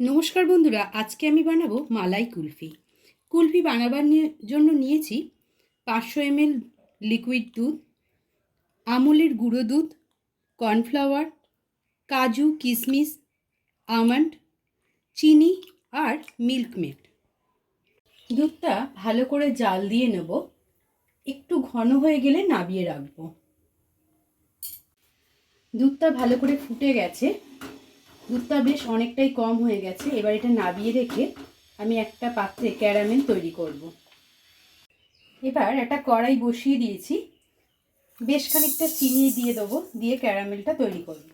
নমস্কার বন্ধুরা, আজকে আমি বানাবো মালাই কুলফি। কুলফি বানাবার জন্য নিয়েছি পাঁচশো এমএল লিকুইড দুধ, আমুলের গুঁড়ো দুধ কর্নফ্লাওয়ার কাজু কিশমিশ আমন্ড চিনি আর মিল্ক মেড দুধটা ভালো করে জাল দিয়ে নেব। একটু ঘন হয়ে গেলে নাবিয়ে রাখব। দুধটা ভালো করে ফুটে গেছে। দুধটা বেশ অনেকটাই কম হয়ে গেছে। এবার এটা নাবিয়ে রেখে আমি একটা পাত্রে ক্যারামেল তৈরি করব। এবার একটা কড়াই বসিয়ে দিয়েছি। বেশ খানিকটা চিনি দিয়ে দেবো, দিয়ে ক্যারামেলটা তৈরি করব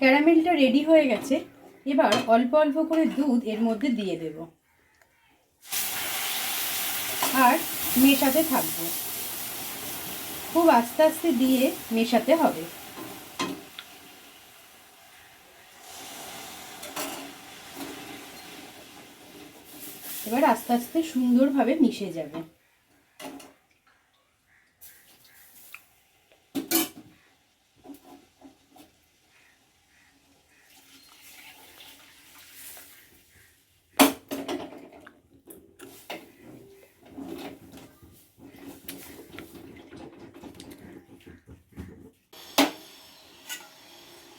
ক্যারামেলটা রেডি হয়ে গেছে। এবার অল্প অল্প করে দুধ এর মধ্যে দিয়ে দেব। আর মেশাতে থাকব। খুব আস্তে আস্তে দিয়ে মেশাতে হবে। এবার আস্তে আস্তে সুন্দরভাবে মিশে যাবে।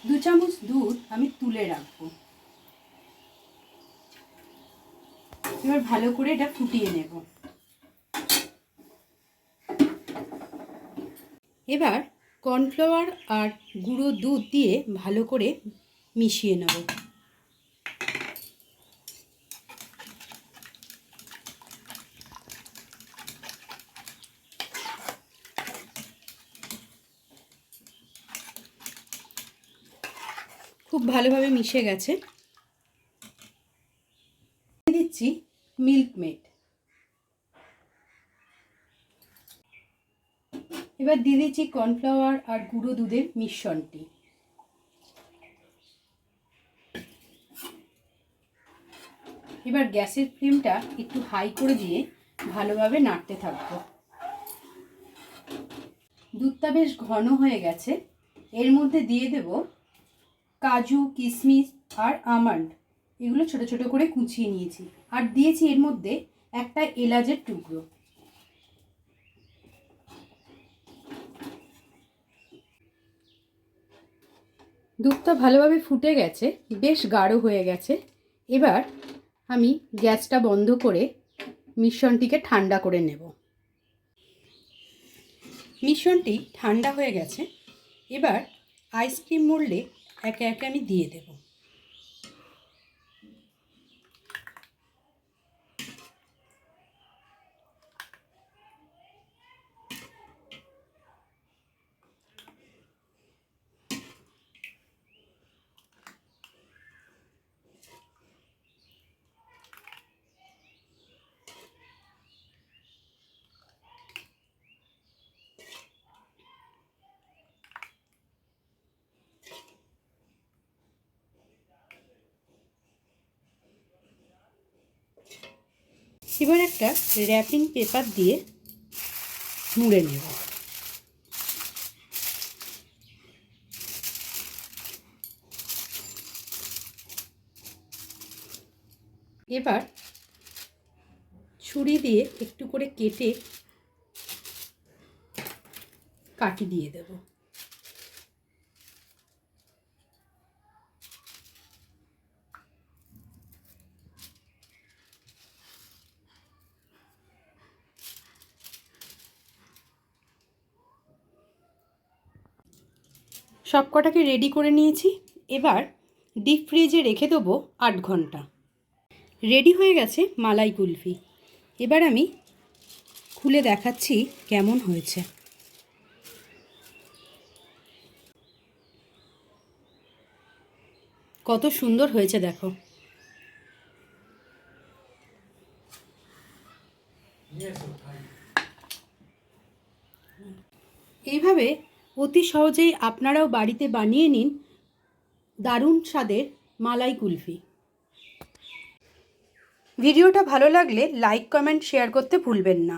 দু চামচ দুধ আমি তুলে রাখব। এবার ভালো করে এটা ফুটিয়ে নেব। এবার কর্নফ্লাওয়ার আর গুঁড়ো দুধ দিয়ে ভালো করে মিশিয়ে নেব। খুব ভালোভাবে মিশে গেছে। দিচ্ছি মিল্ক মেড এবার দিয়ে দিচ্ছি কর্নফ্লাওয়ার আর গুঁড়ো দুধের মিশ্রণটি। এবার গ্যাসের ফ্লেমটা একটু হাই করে দিয়ে ভালোভাবে নাড়তে থাকব। দুধটা বেশ ঘন হয়ে গেছে। এর মধ্যে দিয়ে দেব কাজু কিশমিশ আর আমন্ড। এগুলো ছোট ছোট করে কুচিয়ে নিয়েছি। আর দিয়েছি এর মধ্যে একটা এলাচের টুকরো। দুধটা ভালোভাবে ফুটে গেছে, বেশ গাঢ় হয়ে গেছে। এবার আমি গ্যাসটা বন্ধ করে মিশ্রণটিকে ঠান্ডা করে নেব। মিশ্রণটি ঠান্ডা হয়ে গেছে। এবার আইসক্রিম মোল্ডে একে একে আমি দিয়ে দেব। এবার একটা র্যাপিং পেপার দিয়ে মুড়ে নেব। এবার ছুরি দিয়ে একটু করে কেটে কাটি দিয়ে দেবো। সব কটাকে রেডি করে নিয়েছি। এবার ডিপ ফ্রিজে রেখে দেবো আট ঘণ্টা। রেডি হয়ে গেছে মালাই কুলফি। এবার আমি খুলে দেখাচ্ছি কেমন হয়েছে। কত সুন্দর হয়েছে দেখো। এইভাবে অতি সহজেই আপনারাও বাড়িতে বানিয়ে নিন দারুণ স্বাদের মালাই কুলফি। ভিডিওটা ভালো লাগলে লাইক, কমেন্ট, শেয়ার করতে ভুলবেন না।